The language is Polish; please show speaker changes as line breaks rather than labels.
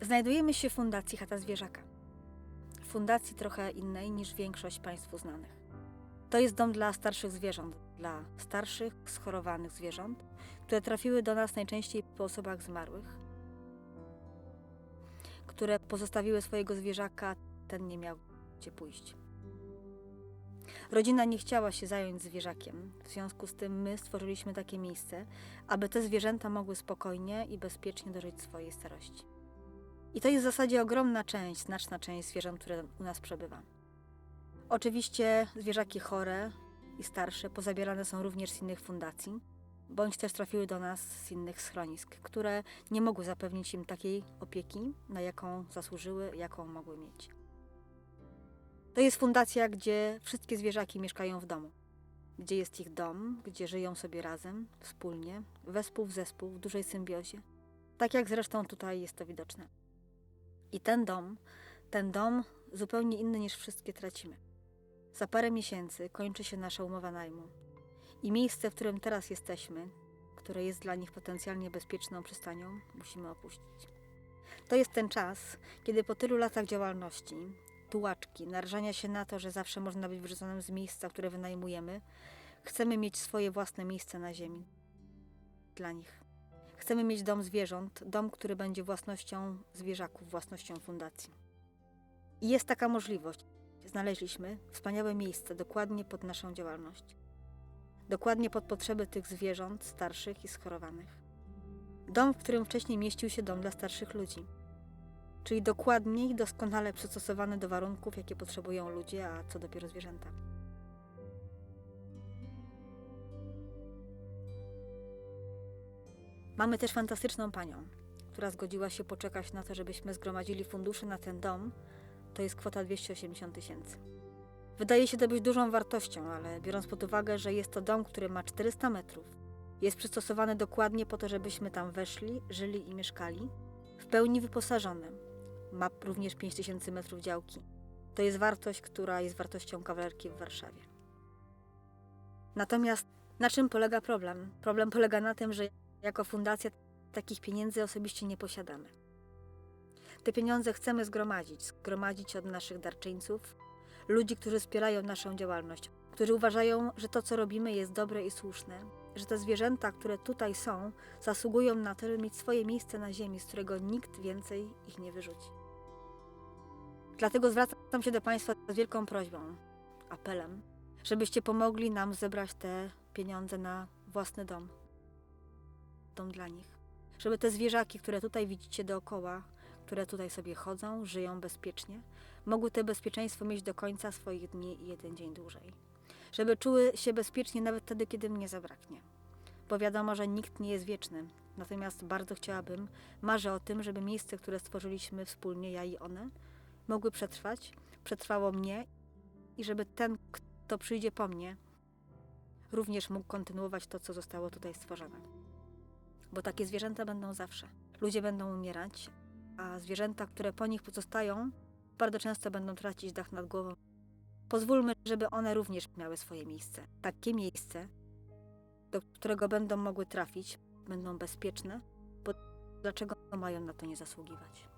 Znajdujemy się w Fundacji Chata Zwierzaka. Fundacji trochę innej niż większość Państwu znanych. To jest dom dla starszych zwierząt, dla starszych, schorowanych zwierząt, które trafiły do nas najczęściej po osobach zmarłych, które pozostawiły swojego zwierzaka, ten nie miał gdzie pójść. Rodzina nie chciała się zająć zwierzakiem, w związku z tym my stworzyliśmy takie miejsce, aby te zwierzęta mogły spokojnie i bezpiecznie dożyć swojej starości. I to jest w zasadzie ogromna część, znaczna część zwierząt, które u nas przebywa. Oczywiście zwierzaki chore i starsze pozabierane są również z innych fundacji, bądź też trafiły do nas z innych schronisk, które nie mogły zapewnić im takiej opieki, na jaką zasłużyły, jaką mogły mieć. To jest fundacja, gdzie wszystkie zwierzaki mieszkają w domu. Gdzie jest ich dom, gdzie żyją sobie razem, wspólnie, wespół w zespół, w dużej symbiozie. Tak jak zresztą tutaj jest to widoczne. I ten dom, ten dom zupełnie inny niż wszystkie tracimy. Za parę miesięcy kończy się nasza umowa najmu. I miejsce, w którym teraz jesteśmy, które jest dla nich potencjalnie bezpieczną przystanią, musimy opuścić. To jest ten czas, kiedy po tylu latach działalności, tułaczki, narażania się na to, że zawsze można być wyrzuconym z miejsca, które wynajmujemy, chcemy mieć swoje własne miejsce na ziemi. Dla nich. Chcemy mieć dom zwierząt, dom, który będzie własnością zwierzaków, własnością fundacji. I jest taka możliwość. Znaleźliśmy wspaniałe miejsce dokładnie pod naszą działalność. Dokładnie pod potrzeby tych zwierząt starszych i schorowanych. Dom, w którym wcześniej mieścił się dom dla starszych ludzi. Czyli dokładnie i doskonale przystosowany do warunków, jakie potrzebują ludzie, a co dopiero zwierzęta. Mamy też fantastyczną panią, która zgodziła się poczekać na to, żebyśmy zgromadzili fundusze na ten dom. To jest kwota 280 tysięcy. Wydaje się to być dużą wartością, ale biorąc pod uwagę, że jest to dom, który ma 400 metrów, jest przystosowany dokładnie po to, żebyśmy tam weszli, żyli i mieszkali, w pełni wyposażony. Ma również 5000 metrów działki. To jest wartość, która jest wartością kawalerki w Warszawie. Natomiast na czym polega problem? Problem polega na tym, że jako fundacja takich pieniędzy osobiście nie posiadamy. Te pieniądze chcemy zgromadzić, zgromadzić od naszych darczyńców, ludzi, którzy wspierają naszą działalność, którzy uważają, że to, co robimy, jest dobre i słuszne, że te zwierzęta, które tutaj są, zasługują na to, żeby mieć swoje miejsce na ziemi, z którego nikt więcej ich nie wyrzuci. Dlatego zwracam się do Państwa z wielką prośbą, apelem, żebyście pomogli nam zebrać te pieniądze na własny dom. Dla nich. Żeby te zwierzaki, które tutaj widzicie dookoła, które tutaj sobie chodzą, żyją bezpiecznie, mogły to bezpieczeństwo mieć do końca swoich dni i jeden dzień dłużej. Żeby czuły się bezpiecznie nawet wtedy, kiedy mnie zabraknie. Bo wiadomo, że nikt nie jest wieczny. Natomiast bardzo chciałabym, marzę o tym, żeby miejsce, które stworzyliśmy wspólnie, ja i one, mogły przetrwać, przetrwało mnie i żeby ten, kto przyjdzie po mnie, również mógł kontynuować to, co zostało tutaj stworzone. Bo takie zwierzęta będą zawsze. Ludzie będą umierać, a zwierzęta, które po nich pozostają, bardzo często będą tracić dach nad głową. Pozwólmy, żeby one również miały swoje miejsce. Takie miejsce, do którego będą mogły trafić, będą bezpieczne, bo dlaczego mają na to nie zasługiwać?